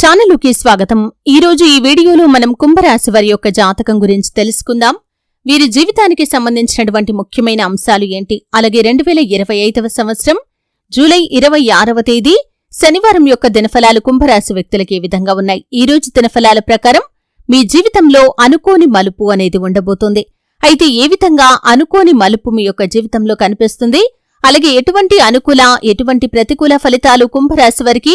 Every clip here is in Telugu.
ఛానలుకి స్వాగతం. ఈ రోజు ఈ వీడియోలో మనం కుంభరాశి వారి యొక్క జాతకం గురించి తెలుసుకుందాం. వీరి జీవితానికి సంబంధించినటువంటి ముఖ్యమైన అంశాలు ఏంటి? అలాగే రెండు వేల ఇరవై ఐదవ సంవత్సరం జూలై ఇరవై ఆరవ తేదీ శనివారం యొక్క దినఫలాలు కుంభరాశి వ్యక్తులకు ఏ విధంగా ఉన్నాయి? ఈ రోజు దినఫలాల ప్రకారం మీ జీవితంలో అనుకోని మలుపు అనేది ఉండబోతోంది. అయితే ఏ విధంగా అనుకోని మలుపు మీ యొక్క జీవితంలో కనిపిస్తుంది? అలాగే ఎటువంటి అనుకూల ఎటువంటి ప్రతికూల ఫలితాలు కుంభరాశి వారికి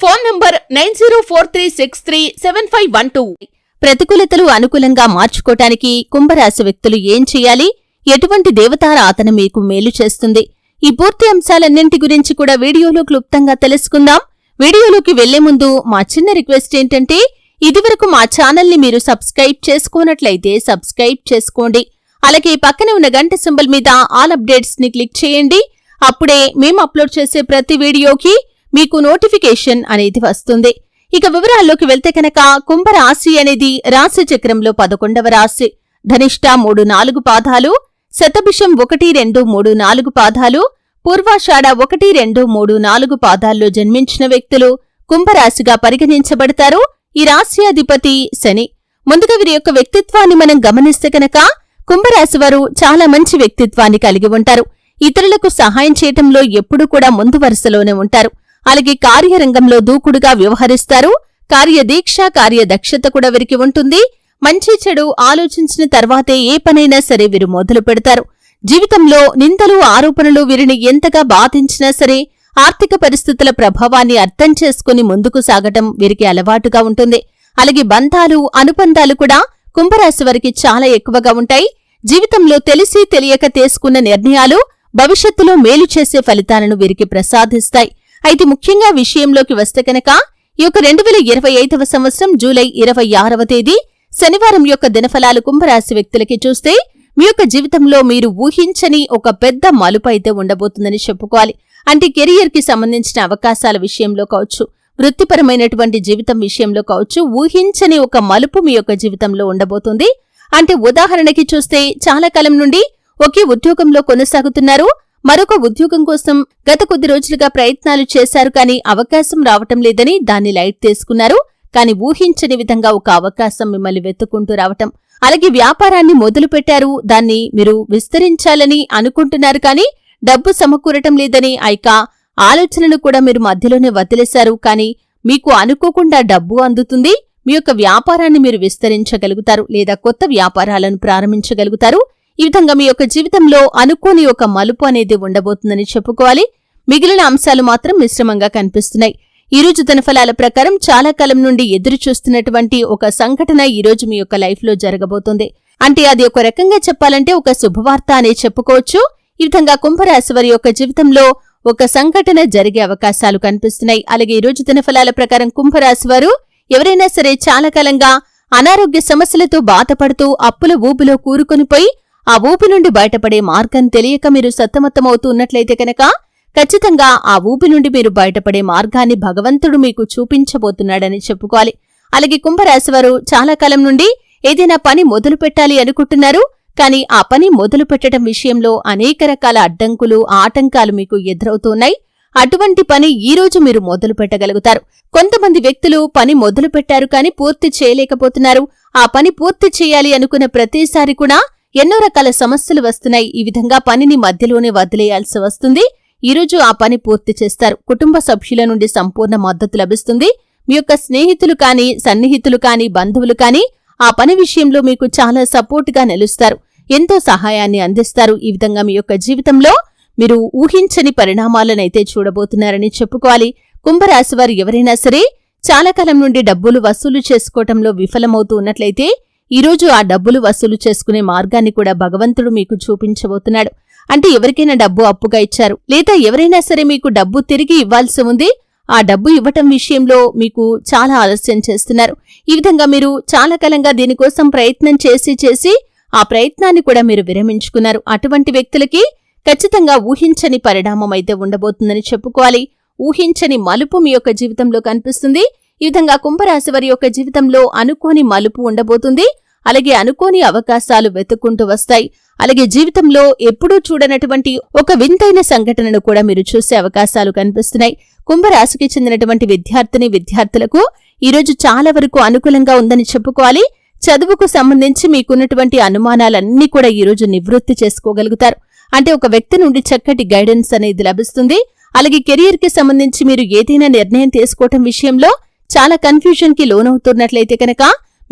Phone number nine zero four three six three seven five one two. ప్రతికూలతలు అనుకూలంగా మార్చుకోటానికి కుంభరాశి వ్యక్తులు ఏం చేయాలి? ఎటువంటి దేవతారాధన మీకు మేలు చేస్తుంది? ఈ పూర్తి అంశాలన్నింటి గురించి కూడా వీడియోలో క్లుప్తంగా తెలుసుకుందాం. వీడియోలోకి వెళ్ళే ముందు మా చిన్న రిక్వెస్ట్ ఏంటంటే ఇదివరకు మా ఛానల్ని మీరు సబ్స్క్రైబ్ చేసుకున్నట్లయితే సబ్స్క్రైబ్ చేసుకోండి. అలాగే పక్కనే ఉన్న గంట సింబల్ మీద ఆల్ అప్డేట్స్ని క్లిక్ చేయండి. అప్పుడే మేము అప్లోడ్ చేసే ప్రతి వీడియోకి మీకు నోటిఫికేషన్ అనేది వస్తుంది. ఇక వివరాల్లోకి వెళ్తే కనుక కుంభరాశి అనేది రాశిచక్రంలో పదకొండవ రాశి. ధనిష్ట మూడు నాలుగు పాదాలు శతభిషం ఒకటి రెండు మూడు నాలుగు పాదాలు పూర్వాషాఢ ఒకటి రెండు మూడు నాలుగు పాదాల్లో జన్మించిన వ్యక్తులు కుంభరాశిగా పరిగణించబడతారు. ఈ రాశి అధిపతి శని. ముందుగా వీరి యొక్క వ్యక్తిత్వాన్ని మనం గమనిస్తే కనుక కుంభరాశి వారు చాలా మంచి వ్యక్తిత్వాన్ని కలిగి ఉంటారు. ఇతరులకు సహాయం చేయటంలో ఎప్పుడూ కూడా ముందు వరుసలోనే ఉంటారు. అలాగే కార్యరంగంలో దూకుడుగా వ్యవహరిస్తారు. కార్యదీక్ష కార్యదక్షత కూడా వీరికి ఉంటుంది. మంచి చెడు ఆలోచించిన తర్వాతే ఏ పనైనా సరే వీరు మొదలు పెడతారు. జీవితంలో నిందలు ఆరోపణలు వీరిని ఎంతగా బాధించినా సరే ఆర్థిక పరిస్థితుల ప్రభావాన్ని అర్థం చేసుకుని ముందుకు సాగటం వీరికి అలవాటుగా ఉంటుంది. అలాగే బంధాలు అనుబంధాలు కూడా కుంభరాశి వారికి చాలా ఎక్కువగా ఉంటాయి. జీవితంలో తెలిసి తెలియక తీసుకున్న నిర్ణయాలు భవిష్యత్తులో మేలు చేసే ఫలితాలను వీరికి ప్రసాదిస్తాయి. అయితే ముఖ్యంగా విషయంలోకి వస్తే కనుక ఈ యొక్క రెండు వేల ఇరవై ఐదవ సంవత్సరం జూలై ఇరవై ఆరవ తేదీ శనివారం యొక్క దినఫలాలు కుంభరాశి వ్యక్తులకి చూస్తే మీ యొక్క జీవితంలో మీరు ఊహించని ఒక పెద్ద మలుపు అయితే ఉండబోతుందని చెప్పుకోవాలి. అంటే కెరియర్కి సంబంధించిన అవకాశాల విషయంలో కావచ్చు వృత్తిపరమైనటువంటి జీవితం విషయంలో కావచ్చు ఊహించని ఒక మలుపు మీ యొక్క జీవితంలో ఉండబోతుంది. అంటే ఉదాహరణకి చూస్తే చాలా కాలం నుండి ఒకే ఉద్యోగంలో కొనసాగుతున్నారు. మరొక ఉద్యోగం కోసం గత కొద్ది రోజులుగా ప్రయత్నాలు చేశారు కానీ అవకాశం రావటం లేదని దాన్ని లైట్ తీసుకున్నారు. కానీ ఊహించని విధంగా ఒక అవకాశం మిమ్మల్ని వెతుక్కుంటూ రావటం. అలాగే వ్యాపారాన్ని మొదలుపెట్టారు. దాన్ని మీరు విస్తరించాలని అనుకుంటున్నారు కానీ డబ్బు సమకూరటం లేదని ఐక ఆలోచనను కూడా మీరు మధ్యలోనే వదిలేశారు. కానీ మీకు అనుకోకుండా డబ్బు అందుతుంది. మీ యొక్క వ్యాపారాన్ని మీరు విస్తరించగలుగుతారు లేదా కొత్త వ్యాపారాలను ప్రారంభించగలుగుతారు. ఈ విధంగా మీ యొక్క జీవితంలో అనుకోని ఒక మలుపు అనేది ఉండబోతుందని చెప్పుకోవాలి. మిగిలిన అంశాలు మాత్రం మిశ్రమంగా కనిపిస్తున్నాయి. ఈ రోజు దినఫలాల ప్రకారం చాలా కాలం నుండి ఎదురు చూస్తున్నటువంటి ఒక సంఘటన ఈ రోజు మీ యొక్క లైఫ్లో జరగబోతుంది. అంటే అది ఒక రకంగా చెప్పాలంటే ఒక శుభవార్త అనే చెప్పుకోవచ్చు. ఈ విధంగా కుంభరాశి వారి యొక్క జీవితంలో ఒక సంఘటన జరిగే అవకాశాలు కనిపిస్తున్నాయి. అలాగే ఈ రోజు దినఫలాల ప్రకారం కుంభరాశి వారు ఎవరైనా సరే చాలా కాలంగా అనారోగ్య సమస్యలతో బాధపడుతూ అప్పుల ఊపులో కూరుకొనిపోయి ఆ ఊపి నుండి బయటపడే మార్గం తెలియక మీరు సత్తమత్తమవుతూ ఉన్నట్లయితే కనుక ఖచ్చితంగా ఆ ఊపి నుండి మీరు బయటపడే మార్గాన్ని భగవంతుడు మీకు చూపించబోతున్నాడని చెప్పుకోవాలి. అలాగే కుంభరాశివారు చాలా కాలం నుండి ఏదైనా పని మొదలు పెట్టాలి అనుకుంటున్నారు. కానీ ఆ పని మొదలు పెట్టడం విషయంలో అనేక రకాల అడ్డంకులు ఆటంకాలు మీకు ఎదురవుతున్నాయి. అటువంటి పని ఈ రోజు మీరు మొదలు పెట్టగలుగుతారు. కొంతమంది వ్యక్తులు పని మొదలు పెట్టారు కానీ పూర్తి చేయలేకపోతున్నారు. ఆ పని పూర్తి చేయాలి అనుకున్న ప్రతిసారి కూడా ఎన్నో రకాల సమస్యలు వస్తున్నాయి. ఈ విధంగా పనిని మధ్యలోనే వదిలేయాల్సి వస్తుంది. ఈరోజు ఆ పని పూర్తి చేస్తారు. కుటుంబ సభ్యుల నుండి సంపూర్ణ మద్దతు లభిస్తుంది. మీ యొక్క స్నేహితులు కానీ సన్నిహితులు కానీ బంధువులు కానీ ఆ పని విషయంలో మీకు చాలా సపోర్ట్గా నిలుస్తారు. ఎంతో సహాయాన్ని అందిస్తారు. ఈ విధంగా మీ యొక్క జీవితంలో మీరు ఊహించని పరిణామాలనైతే చూడబోతున్నారని చెప్పుకోవాలి. కుంభరాశి వారు ఎవరైనా సరే చాలా కాలం నుండి డబ్బులు వసూలు చేసుకోవటంలో విఫలమవుతూ ఉన్నట్లయితే ఈరోజు ఆ డబ్బులు వసూలు చేసుకునే మార్గాన్ని కూడా భగవంతుడు మీకు చూపించబోతున్నాడు. అంటే ఎవరికైనా డబ్బు అప్పుగా ఇచ్చారు. లేదా ఎవరైనా సరే మీకు డబ్బు తిరిగి ఇవ్వాల్సి ఉంది. ఆ డబ్బు ఇవ్వటం విషయంలో మీకు చాలా ఆలస్యం చేస్తున్నారు. ఈ విధంగా మీరు చాలా కాలంగా దీనికోసం ప్రయత్నం చేసి చేసి ఆ ప్రయత్నాన్ని కూడా మీరు విరమించుకున్నారు. అటువంటి వ్యక్తులకి ఖచ్చితంగా ఊహించని పరిణామం అయితే ఉండబోతుందని చెప్పుకోవాలి. ఊహించని మలుపు మీ యొక్క జీవితంలో కనిపిస్తుంది. ఈ విధంగా కుంభరాశి వారి యొక్క జీవితంలో అనుకోని మలుపు ఉండబోతుంది. అలాగే అనుకోని అవకాశాలు వెతుక్కుంటూ వస్తాయి. అలాగే జీవితంలో ఎప్పుడూ చూడనటువంటి ఒక వింతైన సంఘటనను కూడా మీరు చూసే అవకాశాలు కనిపిస్తున్నాయి. కుంభరాశికి చెందినటువంటి విద్యార్థిని విద్యార్థులకు ఈరోజు చాలా వరకు అనుకూలంగా ఉందని చెప్పుకోవాలి. చదువుకు సంబంధించి మీకున్నటువంటి అనుమానాలన్నీ కూడా ఈరోజు నివృత్తి చేసుకోగలుగుతారు. అంటే ఒక వ్యక్తి నుండి చక్కటి గైడెన్స్ అనేది లభిస్తుంది. అలాగే కెరియర్కి సంబంధించి మీరు ఏదైనా నిర్ణయం తీసుకోవటం విషయంలో చాలా కన్ఫ్యూజన్కి లోనవుతున్నట్లయితే కనుక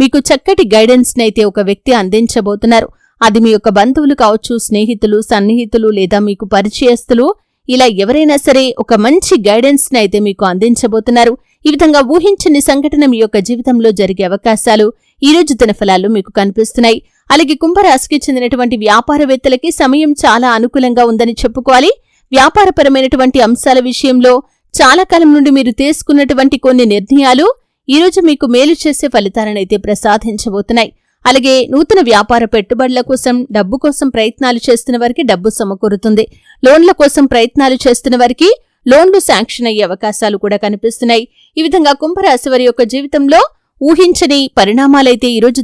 మీకు చక్కటి గైడెన్స్ నైతే ఒక వ్యక్తి అందించబోతున్నారు. అది మీ యొక్క బంధువులు కావచ్చు స్నేహితులు సన్నిహితులు లేదా మీకు పరిచయస్తులు ఇలా ఎవరైనా సరే ఒక మంచి గైడెన్స్ నైతే మీకు అందించబోతున్నారు. ఈ విధంగా ఊహించని సంఘటన మీ యొక్క జీవితంలో జరిగే అవకాశాలు ఈ రోజు దిన మీకు కనిపిస్తున్నాయి. అలాగే కుంభరాశికి చెందినటువంటి వ్యాపారవేత్తలకి సమయం చాలా అనుకూలంగా ఉందని చెప్పుకోవాలి. వ్యాపారపరమైనటువంటి అంశాల విషయంలో చాలా కాలం నుండి మీరు తీసుకున్నటువంటి కొన్ని నిర్ణయాలు ఈరోజు మీకు మేలు చేసే ఫలితాలనైతే ప్రసాదించబోతున్నాయి. అలాగే నూతన వ్యాపార పెట్టుబడుల కోసం డబ్బు కోసం ప్రయత్నాలు చేస్తున్న వారికి డబ్బు సమకూరుతుంది. లోన్ల కోసం ప్రయత్నాలు చేస్తున్న వారికి లోన్లు శాంక్షన్ అయ్యే అవకాశాలు కూడా కనిపిస్తున్నాయి. ఈ విధంగా కుంభరాశి వారి యొక్క జీవితంలో ఊహించని పరిణామాలైతే ఈ రోజు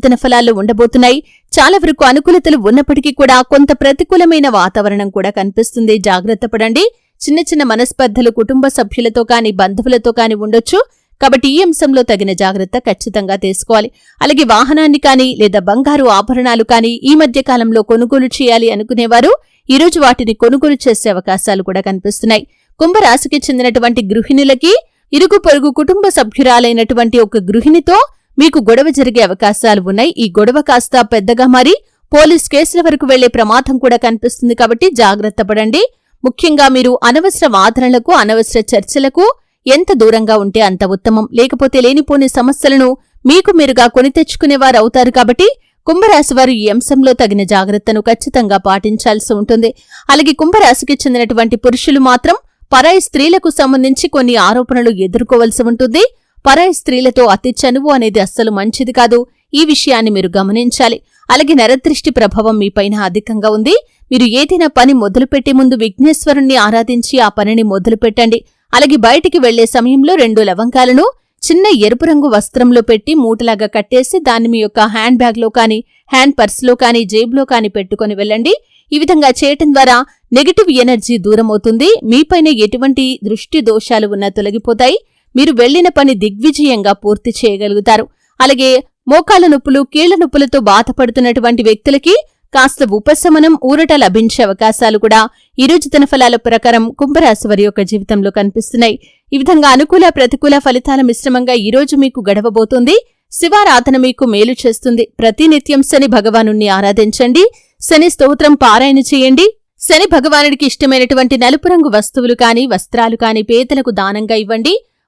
ఉండబోతున్నాయి. చాలా వరకు అనుకూలతలు ఉన్నప్పటికీ కూడా కొంత ప్రతికూలమైన వాతావరణం కూడా కనిపిస్తుంది. జాగ్రత్త పడండి. చిన్న చిన్న మనస్పర్ధలు కుటుంబ సభ్యులతో కాని బంధువులతో కాని ఉండొచ్చు. కాబట్టి ఈ అంశంలో తగిన జాగ్రత్త ఖచ్చితంగా తీసుకోవాలి. అలాగే వాహనాన్ని కానీ లేదా బంగారు ఆభరణాలు కానీ ఈ మధ్య కాలంలో కొనుగోలు చేయాలి అనుకునేవారు. ఈరోజు వాటిని కొనుగోలు చేసే అవకాశాలు కూడా కనిపిస్తున్నాయి. కుంభరాశికి చెందినటువంటి గృహిణులకి ఇరుగు పొరుగు కుటుంబ సభ్యురాలైనటువంటి ఒక గృహిణితో మీకు గొడవ జరిగే అవకాశాలు ఉన్నాయి. ఈ గొడవ కాస్త పెద్దగా మారి పోలీస్ కేసుల వరకు వెళ్ళే ప్రమాదం కూడా కనిపిస్తుంది కాబట్టి జాగ్రత్త పడండి. ముఖ్యంగా మీరు అనవసర వాదనలకు అనవసర చర్చలకు ఎంత దూరంగా ఉంటే అంత ఉత్తమం. లేకపోతే లేనిపోని సమస్యలను మీకు మీరుగా కొని తెచ్చుకునేవారు అవుతారు కాబట్టి కుంభరాశి వారు ఈ అంశంలో తగిన జాగ్రత్తను ఖచ్చితంగా పాటించాల్సి ఉంటుంది. అలాగే కుంభరాశికి చెందినటువంటి పురుషులు మాత్రం పరాయి స్త్రీలకు సంబంధించి కొన్ని ఆరోపణలు ఎదుర్కోవలసి ఉంటుంది. పరాయి స్త్రీలతో అతి చనువు అనేది అస్సలు మంచిది కాదు. ఈ విషయాన్ని మీరు గమనించాలి. అలాగే నరదృష్టి ప్రభావం మీపైన అధికంగా ఉంది. మీరు ఏదైనా పని మొదలుపెట్టే ముందు విఘ్నేశ్వరుణ్ణి ఆరాధించి ఆ పనిని మొదలుపెట్టండి. అలాగే బయటికి వెళ్ళే సమయంలో రెండు లవంగాలను చిన్న ఎరుపు రంగు వస్త్రంలో పెట్టి మూటలాగా కట్టేసి దాన్ని మీ యొక్క హ్యాండ్ బ్యాగ్లో కానీ హ్యాండ్ పర్స్లో కానీ జేబులో కానీ పెట్టుకుని వెళ్ళండి. ఈ విధంగా చేయటం ద్వారా నెగటివ్ ఎనర్జీ దూరమవుతుంది మీపైన ఎటువంటి దృష్టి దోషాలు ఉన్నా తొలగిపోతాయి. మీరు వెళ్ళిన పని దిగ్విజయంగా పూర్తి చేయగలుగుతారు. అలాగే మోకాళ్ళ నొప్పులు కీళ్ళ నొప్పులతో బాధపడుతున్నటువంటి వ్యక్తులకి కాస్త ఉపశమనం ఊరట లభించే అవకాశాలు కూడా ఈ రోజు తన ఫలాల ప్రకారం కుంభరాశి వారి యొక్క జీవితంలో కనిపిస్తున్నాయి. ఈ విధంగా అనుకూల ప్రతికూల ఫలితాల మిశ్రమంగా ఈ రోజు మీకు గడవబోతుంది. శివారాధన మీకు మేలు చేస్తుంది. ప్రతినిత్యం శని భగవానుణ్ణి ఆరాధించండి. శని స్తోత్రం పారాయణ చేయండి. శని భగవానుడికి ఇష్టమైనటువంటి నలుపు రంగు వస్తువులు కాని వస్త్రాలు కాని పేదలకు దానంగా ఇవ్వండి.